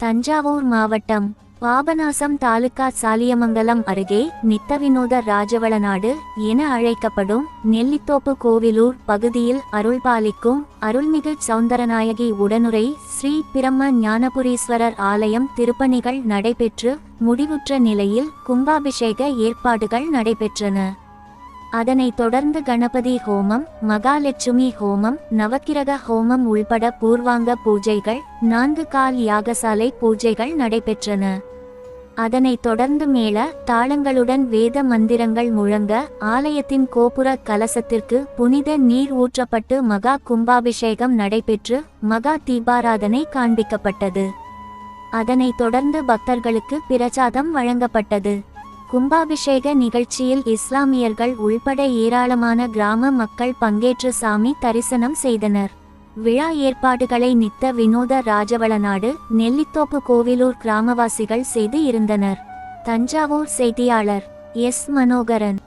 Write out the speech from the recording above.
தஞ்சாவூர் மாவட்டம் பாபநாசம் தாலுகா சாலியமங்கலம் அருகே நித்தவினோத ராஜவளநாடு என அழைக்கப்படும் நெல்லித்தோப்பு கோவிலூர் பகுதியில் அருள்பாலிக்கும் அருள்மிகு சௌந்தரநாயகி உடனுரை ஸ்ரீ பிரம்ம ஞானபுரீஸ்வரர் ஆலயம் திருப்பணிகள் நடைபெற்று முடிவுற்ற நிலையில் கும்பாபிஷேக ஏற்பாடுகள் நடைபெற்றன. அதனைத் தொடர்ந்து கணபதி ஹோமம் மகாலட்சுமி ஹோமம் நவக்கிரக ஹோமம் உள்பட பூர்வாங்க பூஜைகள் நான்கு கால் யாகசாலை பூஜைகள் நடைபெற்றன. அதனைத் தொடர்ந்து மேள தாளங்களுடன் வேத மந்திரங்கள் முழங்க ஆலயத்தின் கோபுர கலசத்திற்கு புனித நீர் ஊற்றப்பட்டு மகா கும்பாபிஷேகம் நடைபெற்று மகா தீபாராதனை காண்பிக்கப்பட்டது. அதனைத் தொடர்ந்து பக்தர்களுக்கு பிரசாதம் வழங்கப்பட்டது. கும்பாபிஷேக நிகழ்ச்சியில் இஸ்லாமியர்கள் உள்பட ஏராளமான கிராம மக்கள் பங்கேற்று சாமி தரிசனம் செய்தனர். விழா ஏற்பாடுகளை நித்த வினோத ராஜவளநாடு நெல்லித்தோப்பு கோவிலூர் கிராமவாசிகள் செய்து இருந்தனர். தஞ்சாவூர் செய்தியாளர் எஸ். மனோகரன்.